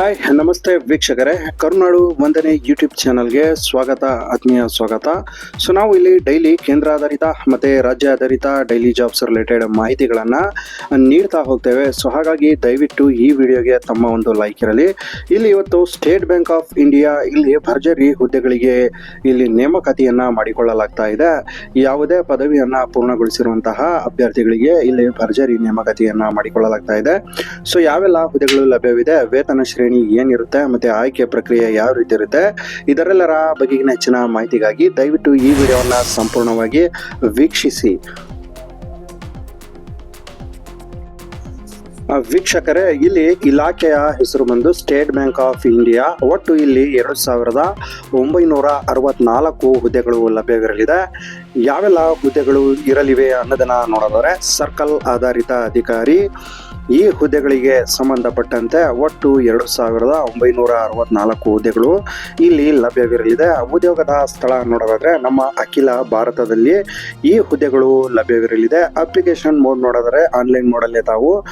Hi ನಮಸ್ತೆ ವೀಕ್ಷಕರೇ. ಕರುನಾಡು ವಂದನೆ ಯೂಟ್ಯೂಬ್ ಚಾನಲ್ಗೆ ಸ್ವಾಗತ, ಆತ್ಮೀಯ ಸ್ವಾಗತ. ಸೊ ನಾವು ಇಲ್ಲಿ ಡೈಲಿ ಕೇಂದ್ರ ಆಧಾರಿತ ಮತ್ತು ರಾಜ್ಯ ಆಧಾರಿತ ಡೈಲಿ ಜಾಬ್ಸ್ ರಿಲೇಟೆಡ್ ಮಾಹಿತಿಗಳನ್ನು ನೀಡ್ತಾ ಹೋಗ್ತೇವೆ. ಸೊ ಹಾಗಾಗಿ ದಯವಿಟ್ಟು ಈ ವಿಡಿಯೋಗೆ ತಮ್ಮ ಒಂದು ಲೈಕ್ ಇರಲಿ. ಇಲ್ಲಿ ಇವತ್ತು ಸ್ಟೇಟ್ ಬ್ಯಾಂಕ್ ಆಫ್ ಇಂಡಿಯಾ ಇಲ್ಲಿ ಭರ್ಜರಿ ಹುದ್ದೆಗಳಿಗೆ ಇಲ್ಲಿ ನೇಮಕಾತಿಯನ್ನು ಮಾಡಿಕೊಳ್ಳಲಾಗ್ತಾ ಇದೆ. ಯಾವುದೇ ಪದವಿಯನ್ನು ಪೂರ್ಣಗೊಳಿಸಿರುವಂತಹ ಅಭ್ಯರ್ಥಿಗಳಿಗೆ ಇಲ್ಲಿ ಭರ್ಜರಿ ನೇಮಕಾತಿಯನ್ನು ಮಾಡಿಕೊಳ್ಳಲಾಗ್ತಾ ಇದೆ. ಸೊ ಯಾವೆಲ್ಲ ಹುದ್ದೆಗಳು ಲಭ್ಯವಿದೆ? ವೇತನ ಶ್ರೇಣಿ ಏನಿರುತ್ತೆ ಮತ್ತೆ ಆಯ್ಕೆ ಪ್ರಕ್ರಿಯೆ ಯಾವ ರೀತಿ ಇರುತ್ತೆ, ಇದರೆಲ್ಲರ ಬಗೆಗಿನ ಹೆಚ್ಚಿನ ಮಾಹಿತಿಗಾಗಿ ದಯವಿಟ್ಟು ಈ ವಿಡಿಯೋವನ್ನ ಸಂಪೂರ್ಣವಾಗಿ ವೀಕ್ಷಿಸಿ. ವೀಕ್ಷಕರೇ, ಇಲ್ಲಿ ಇಲಾಖೆಯ ಹೆಸರು ಬಂದು ಸ್ಟೇಟ್ ಬ್ಯಾಂಕ್ ಆಫ್ ಇಂಡಿಯಾ. ಒಟ್ಟು ಇಲ್ಲಿ ಎರಡು ಸಾವಿರದ ಒಂಬೈನೂರ ಅರವತ್ನಾಲ್ಕು ಹುದ್ದೆಗಳು ಲಭ್ಯವಿರಲಿದೆ. ಯಾವೆಲ್ಲ ಹುದ್ದೆಗಳು ಇರಲಿವೆ ಅನ್ನೋದನ್ನ ನೋಡೋದಾದ್ರೆ, ಸರ್ಕಲ್ ಆಧಾರಿತ ಅಧಿಕಾರಿ, ಈ ಹುದ್ದೆಗಳಿಗೆ ಸಂಬಂಧಪಟ್ಟಂತೆ ಒಟ್ಟು ಎರಡು ಸಾವಿರದ ಒಂಬೈನೂರ ಅರವತ್ನಾಲ್ಕು ಹುದ್ದೆಗಳು ಇಲ್ಲಿ ಲಭ್ಯವಿರಲಿದೆ. ಉದ್ಯೋಗದ ಸ್ಥಳ ನೋಡೋದಾದ್ರೆ, ನಮ್ಮ ಅಖಿಲ ಭಾರತದಲ್ಲಿ ಈ ಹುದ್ದೆಗಳು ಲಭ್ಯವಿರಲಿದೆ. ಅಪ್ಲಿಕೇಶನ್ ಮೋಡ್ ನೋಡಿದರೆ ಆನ್ಲೈನ್ ಮೋಡಲ್ಲೇ ತಾವು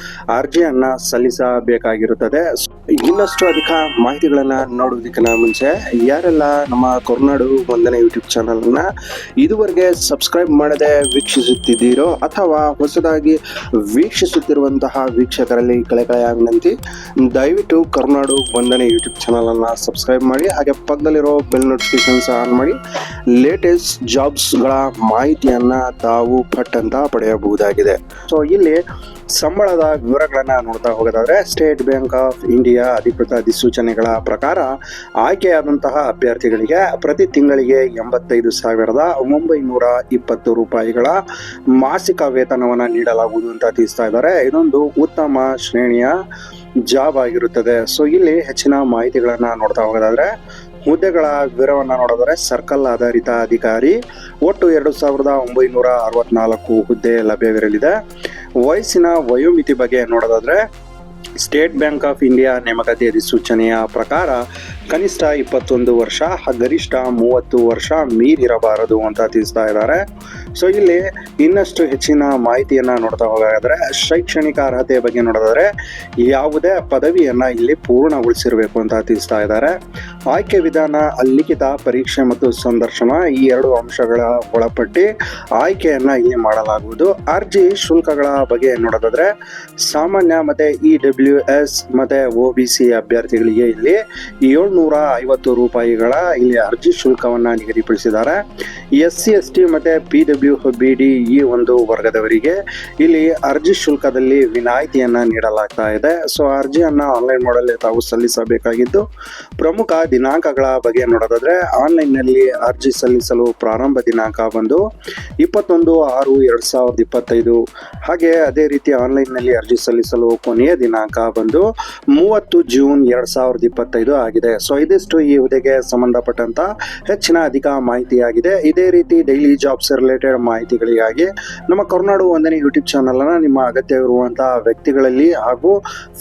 ಅರ್ಜಿಯನ್ನ ಸಲ್ಲಿಸಬೇಕಾಗಿರುತ್ತದೆ. ಇನ್ನಷ್ಟು ಅಧಿಕ ಮಾಹಿತಿಗಳನ್ನ ನೋಡೋದಕ್ಕಿಂತ ಮುಂಚೆ ಯಾರೆಲ್ಲ ನಮ್ಮ ಕರುನಾಡು ವಂದನೆ ಯೂಟ್ಯೂಬ್ ಚಾನಲ್ ಅನ್ನ ಇದುವರೆಗೆ ಸಬ್ಸ್ಕ್ರೈಬ್ ಮಾಡದೆ ವೀಕ್ಷಿಸುತ್ತಿದ್ದೀರೋ ಅಥವಾ ಹೊಸದಾಗಿ ವೀಕ್ಷಿಸುತ್ತಿರುವಂತಹ ವೀಕ್ಷಕರಲ್ಲಿ ಕಳೆಕಳೆಯ ವಿನಂತಿ, ದಯವಿಟ್ಟು ಕರುನಾಡು ವಂದನೆ ಯೂಟ್ಯೂಬ್ ಚಾನಲ್ ಅನ್ನ ಸಬ್ಸ್ಕ್ರೈಬ್ ಮಾಡಿ, ಹಾಗೆ ಪಕ್ಕದಲ್ಲಿರೋ ಬೆಲ್ ನೋಟಿಫಿಕೇಶನ್ಸ್ ಆನ್ ಮಾಡಿ ಲೇಟೆಸ್ಟ್ ಜಾಬ್ಸ್ಗಳ ಮಾಹಿತಿಯನ್ನ ತಾವು ಪಟ್ಟಂತ ಪಡೆಯಬಹುದಾಗಿದೆ. ಸೊ ಇಲ್ಲಿ ಸಂಬಳದ ವಿವರಗಳನ್ನ ನೋಡ್ತಾ ಹೋಗೋದಾದ್ರೆ ಸ್ಟೇಟ್ ಬ್ಯಾಂಕ್ ಆಫ್ ಇಂಡಿಯಾ ಅಧಿಕೃತ ಅಧಿಸೂಚನೆಗಳ ಪ್ರಕಾರ ಆಯ್ಕೆಯಾದಂತಹ ಅಭ್ಯರ್ಥಿಗಳಿಗೆ ಪ್ರತಿ ತಿಂಗಳಿಗೆ ಎಂಬತ್ತೈದು ಸಾವಿರದ ಒಂಬೈನೂರ ಇಪ್ಪತ್ತು ರೂಪಾಯಿಗಳ ಮಾಸಿಕ ವೇತನವನ್ನು ನೀಡಲಾಗುವುದು ಅಂತ ತಿಳಿಸ್ತಾ ಇದ್ದಾರೆ. ಇದೊಂದು ಉತ್ತಮ ಶ್ರೇಣಿಯ ಜಾಬ್ ಆಗಿರುತ್ತದೆ. ಸೊ ಇಲ್ಲಿ ಹೆಚ್ಚಿನ ಮಾಹಿತಿಗಳನ್ನ ನೋಡ್ತಾ ಹೋಗೋದಾದ್ರೆ ಹುದ್ದೆಗಳ ವಿವರವನ್ನು ನೋಡಿದರೆ ಸರ್ಕಲ್ ಆಧಾರಿತ ಅಧಿಕಾರಿ ಒಟ್ಟು ಎರಡು ಸಾವಿರದ ಒಂಬೈನೂರ ಅರವತ್ನಾಲ್ಕು ಹುದ್ದೆ ಲಭ್ಯವಿರಲಿದೆ. ವಯಸ್ಸಿನ ವಯೋಮಿತಿ ಬಗ್ಗೆ ನೋಡೋದಾದ್ರೆ ಸ್ಟೇಟ್ ಬ್ಯಾಂಕ್ ಆಫ್ ಇಂಡಿಯಾ ನೇಮಕಾತಿ ಅಧಿಸೂಚನೆಯ ಪ್ರಕಾರ ಕನಿಷ್ಠ ಇಪ್ಪತ್ತೊಂದು ವರ್ಷ ಗರಿಷ್ಠ ಮೂವತ್ತು ವರ್ಷ ಮೀರಿರಬಾರದು ಅಂತ ತಿಳಿಸ್ತಾ ಇದ್ದಾರೆ. ಸೊ ಇಲ್ಲಿ ಇನ್ನಷ್ಟು ಹೆಚ್ಚಿನ ಮಾಹಿತಿಯನ್ನ ನೋಡ್ತಾ ಹೋಗಾದ್ರೆ ಶೈಕ್ಷಣಿಕ ಅರ್ಹತೆ ಬಗ್ಗೆ ನೋಡೋದಾದ್ರೆ ಯಾವುದೇ ಪದವಿಯನ್ನ ಇಲ್ಲಿ ಪೂರ್ಣಗೊಳಿಸಿರಬೇಕು ಅಂತ ತಿಳಿಸ್ತಾ ಇದ್ದಾರೆ. ಆಯ್ಕೆ ವಿಧಾನ ಲಿಖಿತ ಪರೀಕ್ಷೆ ಮತ್ತು ಸಂದರ್ಶನ ಈ ಎರಡು ಅಂಶಗಳ ಒಳಪಟ್ಟಿ ಆಯ್ಕೆಯನ್ನ ಇಲ್ಲಿ ಮಾಡಲಾಗುವುದು. ಅರ್ಜಿ ಶುಲ್ಕಗಳ ಬಗ್ಗೆ ನೋಡೋದಾದ್ರೆ ಸಾಮಾನ್ಯ ಮತ್ತೆ ಇ ಡಬ್ಲ್ಯೂ ಎಸ್ ಮತ್ತೆ ಒ ಬಿ ಸಿ ಅಭ್ಯರ್ಥಿಗಳಿಗೆ ಇಲ್ಲಿ ಏಳ್ನೂರ ಐವತ್ತು ರೂಪಾಯಿಗಳ ಇಲ್ಲಿ ಅರ್ಜಿ ಶುಲ್ಕವನ್ನು ನಿಗದಿಪಡಿಸಿದ್ದಾರೆ. ಎಸ್ ಸಿ ಎಸ್ ಟಿ ಮತ್ತೆ ಪಿ ಡಬ್ಲ್ಯೂ ಬಿ ಡಿ ಈ ಒಂದು ವರ್ಗದವರಿಗೆ ಇಲ್ಲಿ ಅರ್ಜಿ ಶುಲ್ಕದಲ್ಲಿ ವಿನಾಯಿತಿಯನ್ನ ನೀಡಲಾಗ್ತಾ ಇದೆ. ಸೊ ಅರ್ಜಿಯನ್ನು ಆನ್ಲೈನ್ ಮಾಡಲು ತಾವು ಸಲ್ಲಿಸಬೇಕಾಗಿದ್ದು, ಪ್ರಮುಖ ದಿನಾಂಕಗಳ ಬಗ್ಗೆ ನೋಡೋದಾದ್ರೆ ಆನ್ಲೈನ್ನಲ್ಲಿ ಅರ್ಜಿ ಸಲ್ಲಿಸಲು ಪ್ರಾರಂಭ ದಿನಾಂಕ ಬಂದು ಇಪ್ಪತ್ತೊಂದು ಆರು ಎರಡು ಸಾವಿರದ ಇಪ್ಪತ್ತೈದು. ಹಾಗೆ ಅದೇ ರೀತಿ ಆನ್ಲೈನ್ನಲ್ಲಿ ಅರ್ಜಿ ಸಲ್ಲಿಸಲು ಕೊನೆಯ ದಿನಾಂಕ ಬಂದು ಮೂವತ್ತು ಜೂನ್ ಎರಡ್ ಸಾವಿರದ ಇಪ್ಪತ್ತೈದು ಆಗಿದೆ. ಸೊ ಇದಿಷ್ಟು ಈ ಹುದ್ದೆಗೆ ಸಂಬಂಧಪಟ್ಟಂತ ಹೆಚ್ಚಿನ ಅಧಿಕ ಮಾಹಿತಿಯಾಗಿದೆ. ಇದೇ ರೀತಿ ಡೈಲಿ ಜಾಬ್ಸ್ ರಿಲೇಟೆಡ್ ಮಾಹಿತಿಗಳಿಗಾಗಿ ನಮ್ಮ ಕರ್ನಾಡು ಒಂದನೇ ಯೂಟ್ಯೂಬ್ ಚಾನಲ್ ಅನ್ನ ನಿಮ್ಮ ಅಗತ್ಯವಿರುವಂತಹ ವ್ಯಕ್ತಿಗಳಲ್ಲಿ ಹಾಗೂ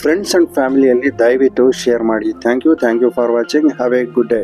ಫ್ರೆಂಡ್ಸ್ ಅಂಡ್ ಫ್ಯಾಮಿಲಿಯಲ್ಲಿ ದಯವಿಟ್ಟು ಶೇರ್ ಮಾಡಿ. Thank you thank you for watching have a good day